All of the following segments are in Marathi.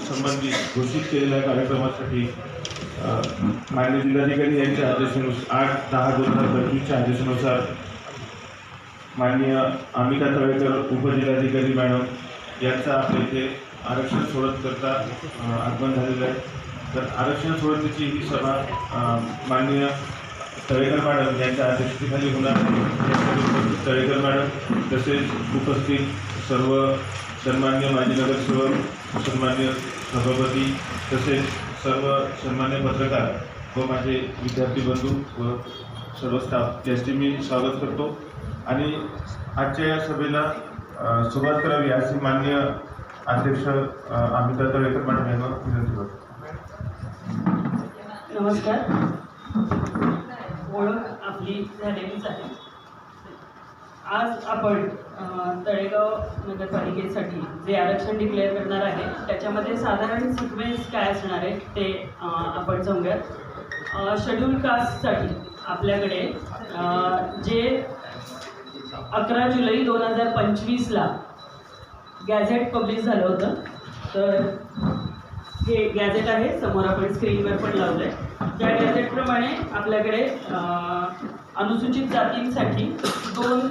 संबंधित घोषित केलेल्या कार्यक्रमासाठी अ, माननीय जिल्हाधिकारी यांच्या आदेशानुसार आठ दहा दोन हजार पंचवीसच्या आदेशानुसार माननीय अमिता तळेकर उपजिल्हाधिकारी मॅडम यांचा आपल्या इथे आरक्षण सोडत करता आगमन झालेलं आहे. तर आरक्षण सोडतीची ही सभा माननीय तळेकर मॅडम यांच्या अध्यक्षतेखाली होणार उपस्थित तळेकर मॅडम तसेच उपस्थित सर्व सन्मान्य माजी नगरसेवक सन्मान्य सभापती तसेच सर्व सन्मान्य पत्रकार व माझे विद्यार्थी बंधू व सर्व स्टाफ यांचे मी स्वागत करतो. आणि आजच्या या सभेला सुरुवात करावी असे मान्य अध्यक्ष अमिता तळेकर मॅडम यांना विनंती करतो. नमस्कार. ओळख आपली झालेलीच आहे. आज आपण तळेगाव नगरपालिकेसाठी जे आरक्षण डिक्लेअर करणार आहे त्याच्यामध्ये साधारण सिक्वेन्स काय असणार आहे ते आपण जाऊयात. शेड्यूल कास्टसाठी आपल्याकडे जे अकरा जुलै दोन हजार पंचवीसला गॅझेट पब्लिश झालं होतं. तर हे गॅझेट आहे समोर आपण स्क्रीनवर पण लावलं आहे त्या गॅझेटप्रमाणे आपल्याकडे अनुसूचित जातींसाठी दोन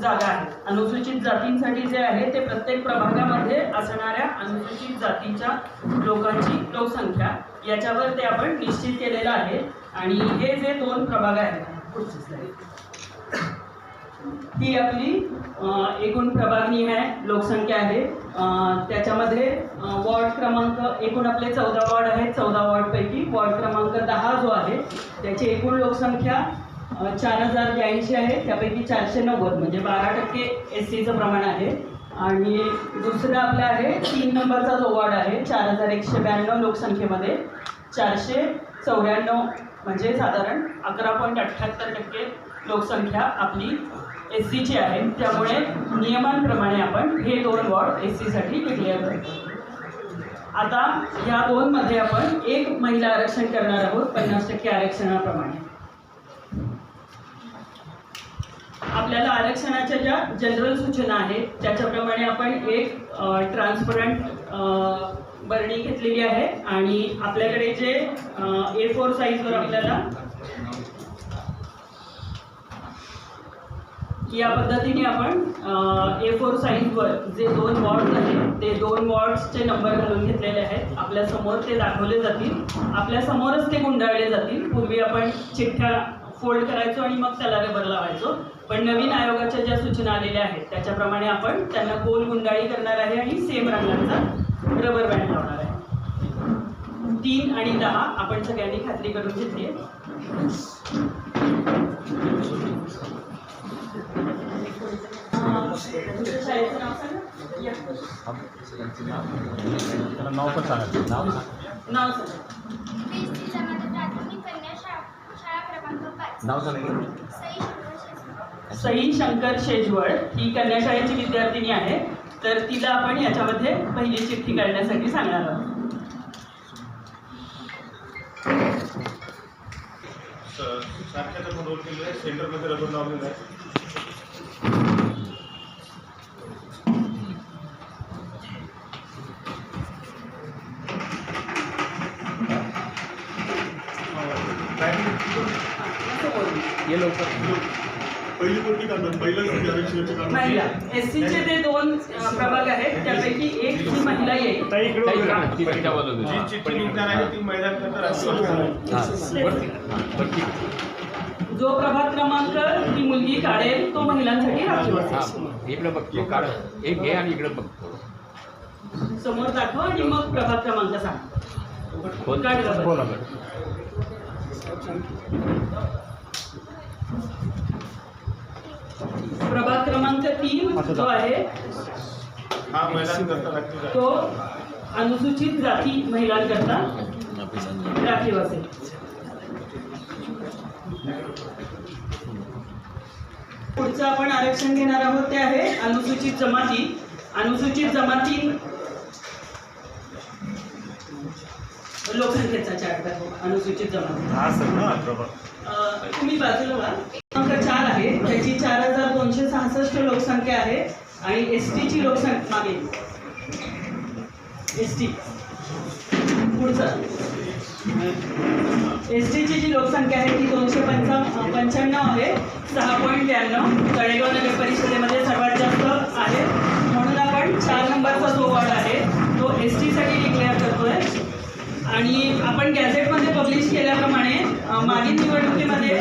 जागा आहेत अनुसूचित जातींसाठी जे आहे ते प्रत्येक प्रभागामध्ये असणाऱ्या अनुसूचित जातीच्या लोकांची लोकसंख्या याच्यावर ते आपण निश्चित केलेलं आहे. आणि हे जे दोन प्रभाग आहेत पुढची ही आपली एकूण प्रभागनी आहे लोकसंख्या आहे. त्याच्यामध्ये वॉर्ड क्रमांक एकूण आपले चौदा वॉर्ड आहेत. चौदा वॉर्डपैकी वॉर्ड क्रमांक दहा जो आहे त्याची एकूण लोकसंख्या चार हजार ब्याऐंशी आहे. त्यापैकी चारशे नव्वद म्हणजे बारा टक्के एस सीचं प्रमाण आहे. आणि दुसरं आपलं आहे तीन नंबरचा जो वॉर्ड आहे चार हजार एकशे ब्याण्णव लोकसंख्येमध्ये. चारशे चौऱ्याण्णव म्हणजे साधारण अकरा पॉईंट अठ्ठ्याहत्तर टक्के लोकसंख्या आपली एस सीची आहे. त्यामुळे नियमांप्रमाणे आपण हे दोन वॉर्ड एस सीसाठी डिक्लेअर करतो. आता या दोनमध्ये आपण एक महिला आरक्षण करणार आहोत पन्नास टक्के आरक्षणाप्रमाणे. आपल्याला आरक्षणाच्या ज्या जनरल सूचना आहेत त्याच्याप्रमाणे आपण एक ट्रान्सपरंट बरणी घेतलेली आहे. आणि आपल्याकडे जे ए फोर साईजवर आपल्याला या पद्धतीने आपण ए फोर साईजवर जे दोन वॉर्ड्स आहेत ते दोन वॉर्ड्सचे नंबर घालून घेतलेले आहेत. आपल्यासमोर ते दाखवले जातील. आपल्या समोरच ते गुंडाळले जातील. पूर्वी आपण चिठ्ठ्या फोल्ड करायचो आणि मग त्याला रेबर लावायचो. पण नवीन आयोगाच्या ज्या सूचना आलेल्या आहेत त्याच्याप्रमाणे आपण त्यांना गोल गुंडाळी करणार आहे आणि सेम रंगाचा रबर बँड लावणार आहे. तीन आणि दहा आपण सगळ्यांनी खात्री करून घेतली नाव सांगा. या. त्याला नाव पण नाव नाव सांगा. सई शंकर शेजवळ ही कन्याशाळेची विद्यार्थिनी आहे. तर तिला आपण याच्यामध्ये पहिली चिठ्ठी काढण्यासाठी सांगणार आहोत. सेंटरमध्ये रबर लावलेलं आहे असं बोलू. ये लवकर पहिली कोणती काढणार पहिलं आरक्षणाचे काढणार महिला जे दोन प्रभाग आहेत. त्यापैकी एक ही महिला येईल. ती जी ती प्रभाग क्रमांक ही मुलगी काढेल तो महिलांसाठी राखीव हा, असेल इकडं बघ तो काढ. एक घे आणि इकडं बघ थोडं. समोर दाखव आणि मग प्रभाग क्रमांक सांग. बोल. काढ. बोला. प्रभाग क्रमांक तीन जो आहे हा. तो अनुसूचित जाती महिलांकरता राखीव असेल पुढचं आपण आरक्षण घेणार आहोत ते आहे अनुसूचित जमाती. अनुसूचित जमाती लोकसंख्येचा चार्ट दाखव अनुसूचित जमाती. तुम्ही बाजूला क्रमांक चार आहे. त्याची चार हजार दोनशे सहासष्ट लोकसंख्या आहे. आणि एस टीची लोकसंख्या मागे. एस टी पुढचं. एस टीची जी लोकसंख्या आहे ती दोनशे पंचा पंच्याण्णव आहे. सहा पॉईंट ब्याण्णव. तळेगाव नगर परिषदेमध्ये सर्वात जास्त आहे. म्हणून आपण चार नंबरचा जो वॉर्ड आहे तो एस टीसाठी डिक्लेअर करतोय. आणि आपण गॅझेटमध्ये पब्लिश केल्याप्रमाणे मागील निवडणुकीमध्ये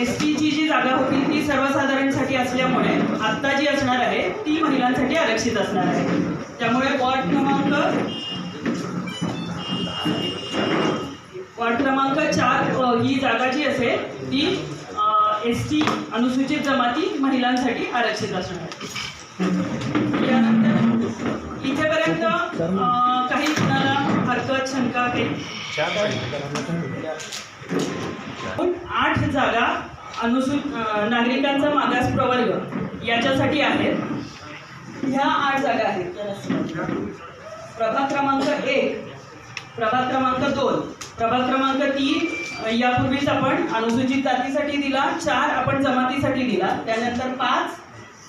एस टीची जी जागा होती ती सर्वसाधारणसाठी असल्यामुळे आत्ता जी असणार आहे ती महिलांसाठी आरक्षित असणार आहे. त्यामुळे वॉर्ड क्रमांक वार्ड क्रमांक चार ही जागा जी असेल ती एस टी अनुसूचित जमाती महिलांसाठी आरक्षित असणार आहे. यानंतर इथेपर्यंत काही कुणाला हरकत शंका काही आठ जागा अनुसूचित नागरिकांचा मागास प्रवर्ग याच्यासाठी आहेत. ह्या आठ जागा आहेत. प्रभाग क्रमांक एक प्रभाग क्रमांक दोन प्रभाग क्रमांक तीन यापूर्वीच आपण अनुसूचित जातीसाठी दिला चार आपण जमातीसाठी दिला. त्यानंतर पाच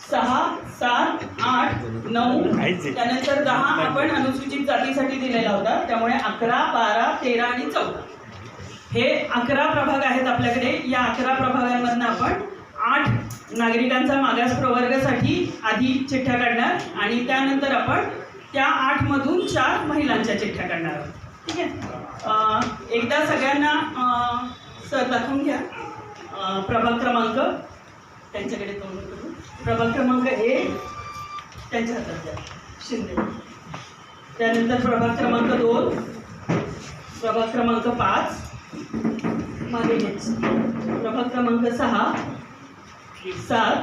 सहा सात आठ नऊ त्यानंतर दहा आपण अनुसूचित जातीसाठी दिलेला होता. त्यामुळे अकरा बारा तेरा आणि चौदा. हे अकरा प्रभाग आहेत आपल्याकडे. या अकरा प्रभागांमधनं आपण आठ नागरिकांचा मागास प्रवर्गासाठी आधी चिठ्ठ्या काढणार आणि त्यानंतर आपण त्या आठमधून चार महिलांच्या चिठ्ठ्या काढणार आहोत. ठीक आहे? एकदा सगळ्यांना सर दाखवून घ्या. प्रभाग क्रमांक. त्यांच्याकडे तोंड करू. प्रभाग क्रमांक एक. त्यांच्या हातात द्या. शिंदे. त्यानंतर प्रभाग क्रमांक दोन. प्रभाग क्रमांक पाच. मागे प्रभाग क्रमांक सहा सात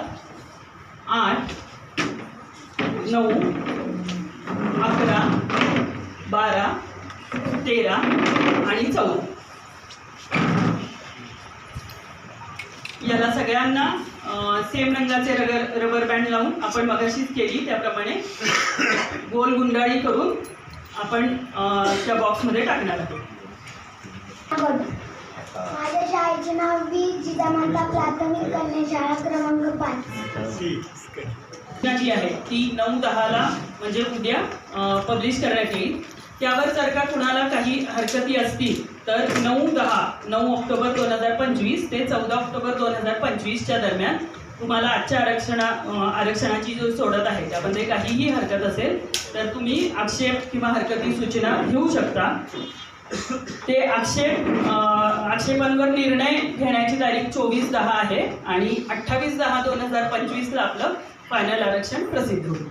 आठ नऊ अकरा बारा तेरा आणि चौदा. याला सगळ्यांना सेम रंगाचे रबर रबर बँड लावून आपण मगाशीच केली त्याप्रमाणे गोल गुंडाळी करून आपण त्या बॉक्समध्ये टाकणार आहोत. माझ्या शाळेचे नाव बी जिजामाता प्राथमिक कन्या शाळा क्रमांक पाच. जी आहे ती नऊ दहाला म्हणजे उद्या पब्लिश करण्यात येईल. त्यावर जर का कुणाला काही हरकती असतील तर नऊ दहा नऊ ऑक्टोबर दोन हजार पंचवीस ते चौदा ऑक्टोबर दोन हजार पंचवीसच्या दरम्यान तुम्हाला आजच्या आरक्षणा आरक्षणाची जो सोडत आहे त्यामध्ये काहीही हरकत असेल तर तुम्ही आक्षेप किंवा हरकती सूचना घेऊ शकता. ते आक्षेप आक्षेपांवर निर्णय घेण्याची तारीख चोवीस दहा आहे आणि अठ्ठावीस दहा दोन हजार पंचवीसला आपलं फायनल आरक्षण प्रसिद्ध होईल.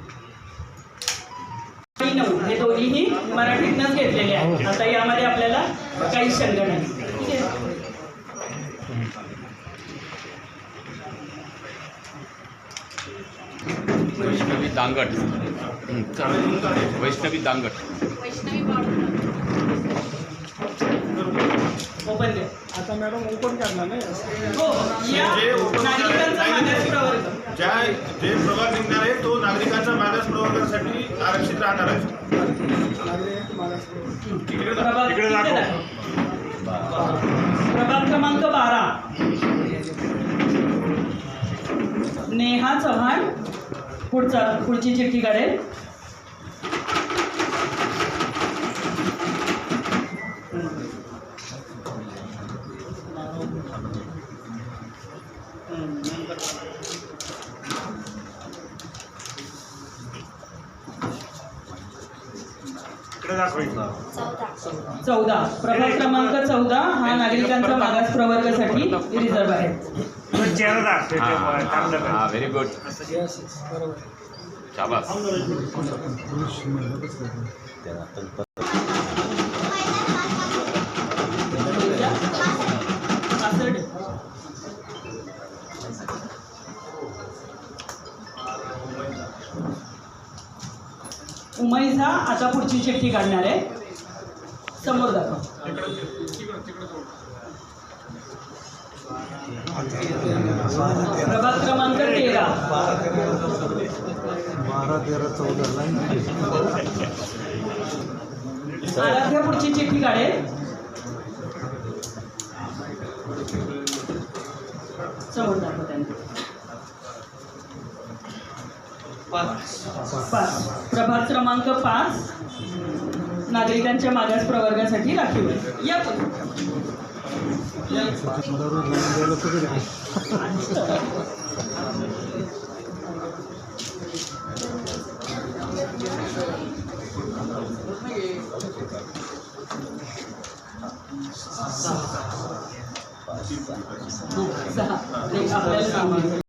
नऊ हे दोन्हीही मराठीतनंच घेतलेले आहेत. आता यामध्ये आपल्याला काही शंका नाही. ठीक आहे वैष्णवी दांगट. वैष्णवी दांगट ओपन द्या आता मॅडम ओपन करणार नाही. हो या नागरिकांचा मागास प्रवर्ग. ज्या जे प्रभाग निघणार आहे तो नागरिकांच्या मागास प्रवर्गासाठी आरक्षित राहणार नागरिक मागास दाखव. आहे? प्रभाग क्रमांक बारा. नेहा चव्हाण पुढचा पुढची चिठ्ठी काढेल चौदा. प्रभाग क्रमांक चौदा हा नागरिकांचा मागास प्रवर्गासाठी रिझर्व आहे. हा व्हेरी गुड शाबास. उमैजा आता पुढची चिठ्ठी काढणार आहे. समोर दाखव. प्रभाग क्रमांक तेरा. बारा तेरा चौदा आराध्या पुढची चिठ्ठी काढेल. समोर दाखव त्यांनी. पाच. प्रभाग क्रमांक पाच. नागरिकांच्या मागास प्रवर्गासाठी राखीव आहे. या सहा. आपल्याला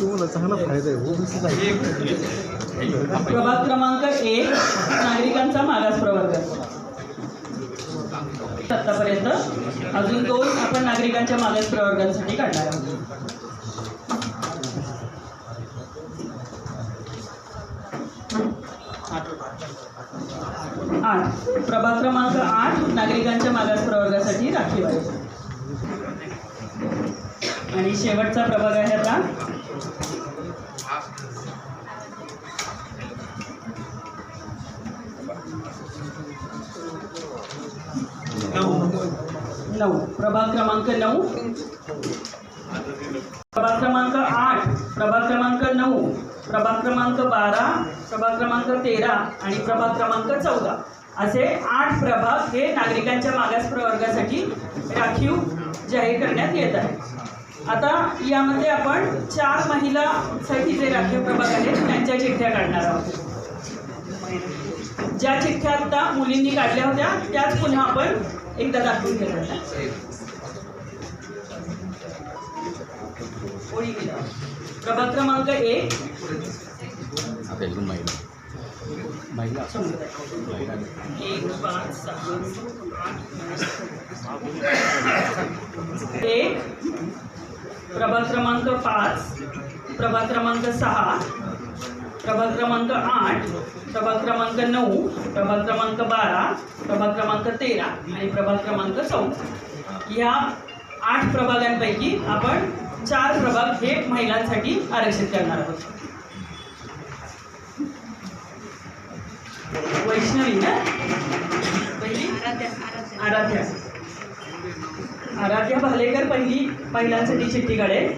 तुम्हाला चांगला फायदा आहे प्रभाग क्रमांक एक नागरिकांचा मागास प्रवर्ग. आतापर्यंत अजून दोन आपण नागरिकांच्या मागास प्रवर्गांसाठी काढणार आहोत. आठ. प्रभाग क्रमांक आठ नागरिकांच्या मागास प्रवर्गासाठी राखीव आहे. आणि शेवटचा प्रभाग आहे आता. नऊ. प्रभाग क्रमांक नऊ. प्रभाग क्रमांक प्रभाग क्रमांक बारा प्रभाग क्रमांक तेरा आणि प्रभाग क्रमांक चौदा. असे आठ प्रभाग हे नागरिकांच्या मागास प्रवर्गासाठी राखीव जाहीर करण्यात येत आहे आता यामध्ये आपण चार महिलासाठी जे राखीव प्रभाग आहेत त्यांच्या चिठ्ठ्या काढणार आहोत. ज्या चिठ्ठ्या आता मुलींनी काढल्या होत्या त्याच पुन्हा आपण एकदा दाखवून घेणार ओळी गेला. प्रभाग क्रमांक एक महिला एक पाच सहा एक प्रभाग क्रमांक पाच प्रभाग क्रमांक सहा प्रभाग क्रमांक आठ प्रभाग क्रमांक नऊ प्रभाग क्रमांक बारा प्रभाग क्रमांक तेरा आणि प्रभाग क्रमांक चौदा ह्या आठ प्रभागांपैकी आपण चार प्रभाग हे महिलांसाठी आरक्षित करणार आहोत. वैष्णवी ना? पहिली? आराध्या. आराध्या भालेकर पहिली महिलांसाठी चिठ्ठी काढेल.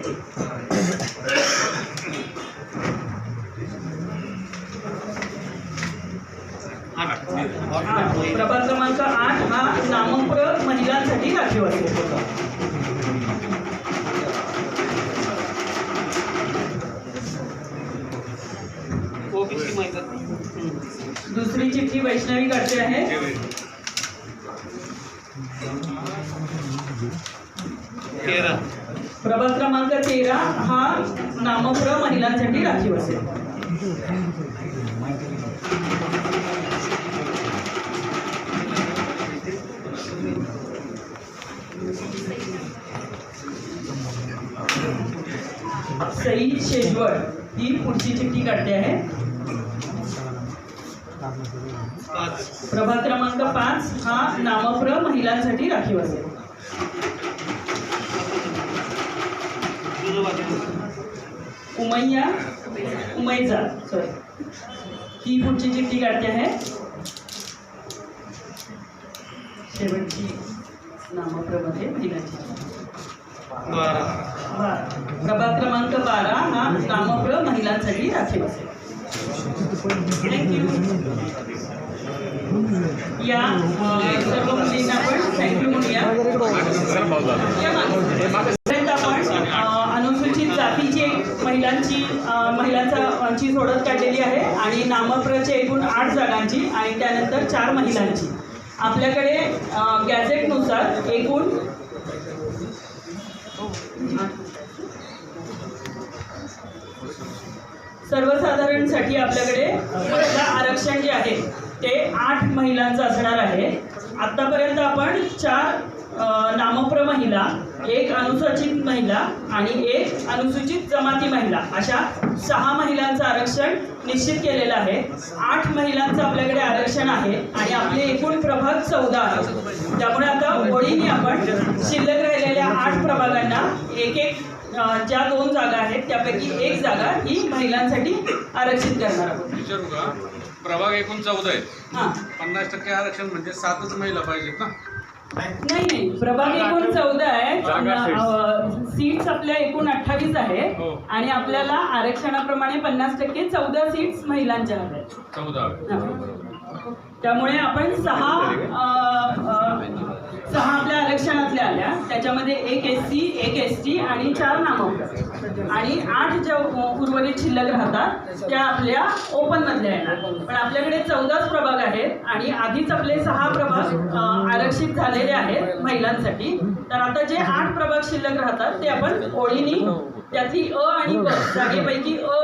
प्रभाग क्रमांक आठ हा नामप्र महिलांसाठी राखीव असेल दुसरी चिठ्ठी वैष्णवी काढते आहे प्रभाग क्रमांक तेरा हा नामप्र महिलांसाठी राखीव सई शेजवळ ही पुढची चिठ्ठी काढते आहे. प्रभाग क्रमांक पाच हा नामप्र महिलांसाठी राखीव असेल. उमय्या उमयजा सॉरी ही पुढची चिठ्ठी काढते आहे शेवटची महिलांची बारा. प्रभाग क्रमांक बारा हा नामप्र महिलांसाठी राखीव असेल. थँक्यू या सर्व मुलींना आपण थँक्यू म्हणूया या मागे. पर्यंत आपण अ, अनुसूचित जातीची एक महिलांची अ, महिलांचा ची सोडत काढलेली आहे आणि नामप्रचे एकूण आठ जागांची आणि त्यानंतर चार महिलांची. आपल्याकडे गॅझेटनुसार एकूण सर्वसाधारणसाठी आपल्याकडे महिला आरक्षण जे आहे ते आठ महिलांचं असणार आहे. आत्तापर्यंत आपण चार नामप्र महिला एक अनुसूचित महिला आणि एक अनुसूचित जमाती महिला अशा सहा महिलांचं आरक्षण निश्चित केलेलं आहे. आठ महिलांचं आपल्याकडे आरक्षण आहे आणि आपले एकूण प्रभाग चौदा आहे. त्यामुळे आता ओळीने आपण शिल्लक राहिलेल्या आठ प्रभागांना एक एक ज्या दोन जागा आहेत त्यापैकी एक जागा ही महिलांसाठी आरक्षित करणार आहोत. विचारू का? प्रभाग एकूण चौदा आहेत हां. पन्नास टक्के आरक्षण म्हणजे सातच महिला पाहिजेत ना? नाही नाही प्रभाग एकूण चौदा आहे. सीट्स आपल्या एकूण अठ्ठावीस आहे. हो. आणि आपल्याला आरक्षणाप्रमाणे पन्नास टक्के चौदा सीट्स महिलांच्या आहेत. त्यामुळे आपण सहा सहा आपल्या आरक्षणातल्या आल्या. त्याच्यामध्ये एक एस सी एक एस टी आणि चार नामक आणि आठ ज्या उर्वरित शिल्लक राहतात त्या आपल्या ओपन मधल्या येणार. पण आपल्याकडे चौदाच प्रभाग आहेत आणि आधीच आपले सहा प्रभाग आरक्षित झालेले आहेत महिलांसाठी. तर आता जे आठ प्रभाग शिल्लक राहतात ते आपण ओळीनी त्यातली अ आणि ब जागेपैकी अ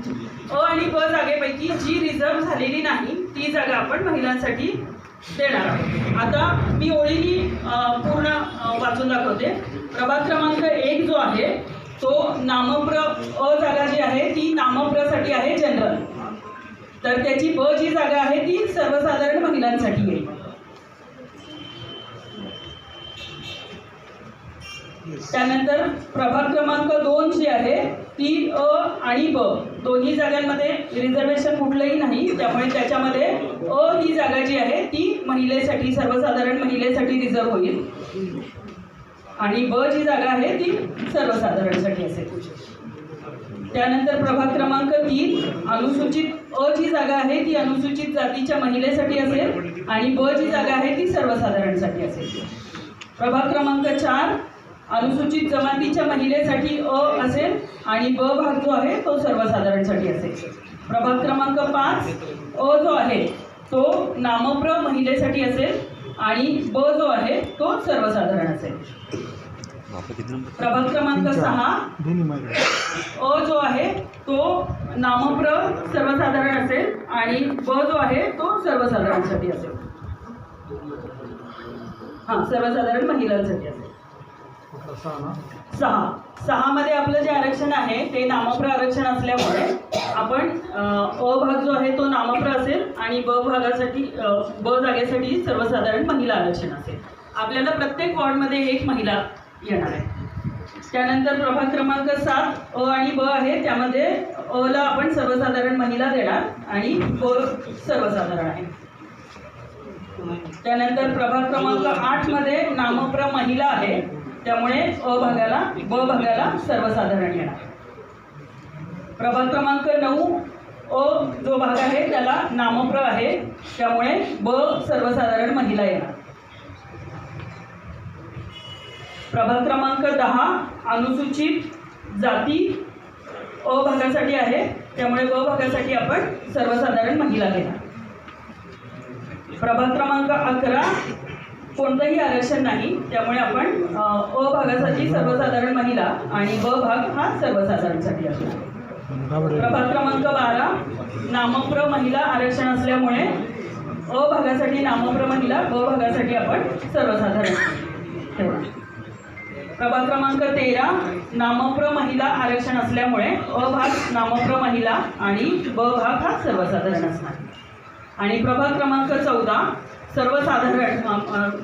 अ आणि ब जागेपैकी जी रिझर्व झालेली नाही ती जागा आपण महिलांसाठी देणार आता मी ओळीनी पूर्ण वाचून दाखवते. प्रभाग क्रमांक एक जो आहे तो नामप्र अ जागा जी आहे ती नामप्रसाठी आहे जनरल. तर त्याची ब जी जागा आहे ती सर्वसाधारण महिलांसाठी आहे. त्यानंतर प्रभाग क्रमांक दोन जी आहे ती अ आणि ब. दोन्ही जागांमध्ये रिझर्वेशन कुठलंही नाही. त्यामुळे त्याच्यामध्ये अ ही जागा जी आहे ती महिलेसाठी सर्वसाधारण महिलेसाठी रिझर्व होईल. आणि ब जी जागा आहे ती सर्वसाधारणसाठी असेल. त्यानंतर प्रभाग क्रमांक तीन अनुसूचित अ जी जागा आहे ती अनुसूचित जातीच्या महिलेसाठी असेल आणि ब जी जागा आहे ती सर्वसाधारणसाठी असेल. प्रभाग क्रमांक चार अनुसूचित जमातीच्या महिलेसाठी अ असेल आणि ब भाग जो आहे तो सर्वसाधारणसाठी असेल. प्रभाग क्रमांक पाच अ जो आहे तो नामप्र महिलेसाठी असेल आणि ब जो आहे तो सर्वसाधारण असेल. प्रभाग क्रमांक सहा अ जो आहे तो नामप्र सर्वसाधारण असेल आणि ब जो आहे तो सर्वसाधारणसाठी असेल. हां सर्वसाधारण महिलांसाठी असेल. सहा. सहा मध्ये आपलं जे आरक्षण आहे ते नामप्र आरक्षण असल्यामुळे आपण अ, भाग जो आहे तो नामप्र असेल आणि ब भागासाठी ब जागेसाठी सर्वसाधारण महिला आरक्षण असेल. आपल्याला प्रत्येक वॉर्डमध्ये एक महिला येणार आहे. त्यानंतर प्रभाग क्रमांक सात अ आणि ब आहे त्यामध्ये अ ला आपण सर्वसाधारण महिला देणार आणि ब सर्वसाधारण आहे. त्यानंतर प्रभाग क्रमांक आठमध्ये नामप्र महिला आहे. त्यामुळे अ भागाला ब भागाला सर्वसाधारण येणार. प्रभाग क्रमांक नऊ अ जो भाग आहे त्याला नामप्र आहे. त्यामुळे ब सर्वसाधारण महिला येणार. प्रभाग क्रमांक दहा अनुसूचित जाती अ भागासाठी आहे. त्यामुळे ब भागासाठी आपण सर्वसाधारण महिला घेणार. प्रभाग क्रमांक अकरा कोणतंही आरक्षण नाही त्यामुळे आपण अ भागासाठी सर्वसाधारण महिला आणि ब भाग हा सर्वसाधारणसाठी असणार प्रभाग क्रमांक बारा नामप्र महिला आरक्षण असल्यामुळे अ भागासाठी नामप्र महिला ब भागासाठी आपण सर्वसाधारण ठेवणार. प्रभाग क्रमांक तेरा नामप्र महिला आरक्षण असल्यामुळे अ भाग नामप्र महिला आणि ब भाग हा सर्वसाधारण असणार. आणि प्रभाग क्रमांक चौदा सर्वसाधारण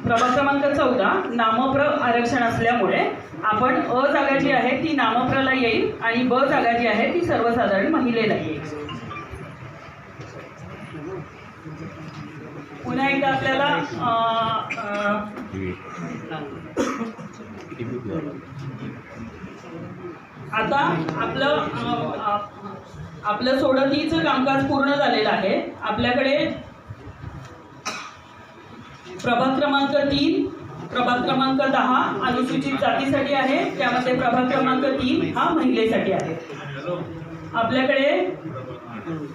प्रभाग क्रमांक चौदा नामप्र आरक्षण असल्यामुळे आपण अ जागा जी आहे ती नामप्रला येईल आणि ब जागा जी आहे ती सर्वसाधारण महिलेला येईल. पुन्हा एकदा आपल्याला आता आपलं आपलं सोडतीचं कामकाज पूर्ण झालेलं आहे. आपल्याकडे प्रभाग क्रमांक तीन प्रभाग क्रमांक दहा अनुसूचित जातीसाठी आहे. त्यामध्ये प्रभाग क्रमांक तीन हा महिलेसाठी आहे. आपल्याकडे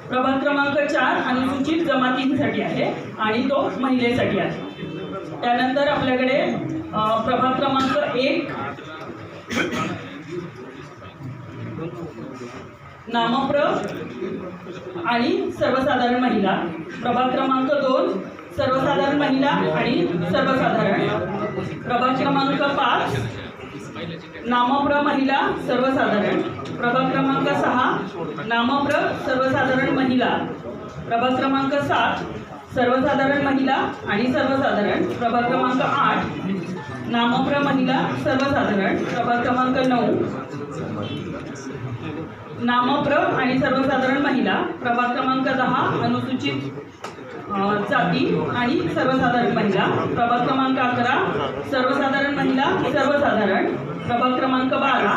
प्रभाग क्रमांक चार अनुसूचित जमातींसाठी आहे आणि तो महिलेसाठी आहे. त्यानंतर आपल्याकडे प्रभाग क्रमांक एक नामप्र आणि सर्वसाधारण महिला. प्रभाग क्रमांक दोन सर्वसाधारण महिला आणि सर्वसाधारण. प्रभाग क्रमांक पाच. नामप्र महिला सर्वसाधारण. प्रभाग क्रमांक सहा. नामप्र सर्वसाधारण महिला. प्रभाग क्रमांक सात. सर्वसाधारण महिला आणि सर्वसाधारण. प्रभाग क्रमांक आठ. नामप्र महिला सर्वसाधारण. प्रभाग क्रमांक नऊ. नामप्र आणि सर्वसाधारण महिला. प्रभाग क्रमांक दहा. अनुसूचित जाती आणि सर्वसाधारण महिला. प्रभाग क्रमांक अकरा सर्वसाधारण महिला सर्वसाधारण. प्रभाग क्रमांक बारा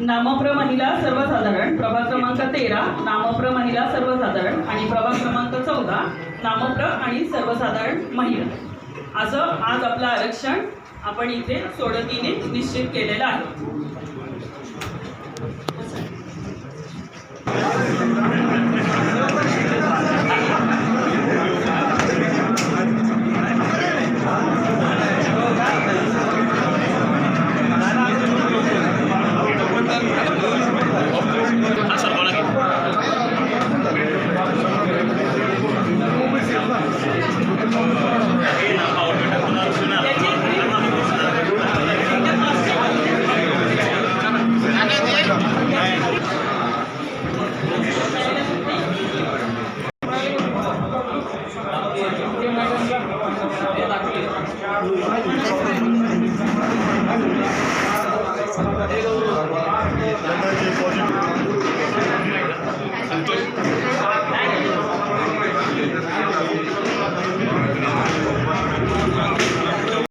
नामप्र महिला सर्वसाधारण. प्रभाग क्रमांक तेरा नामप्र महिला सर्वसाधारण. आणि प्रभाग क्रमांक चौदा नामप्र आणि सर्वसाधारण महिला. असं आज आपलं आरक्षण आपण इथे सोडतीने निश्चित केलेलं आहे. Thank you.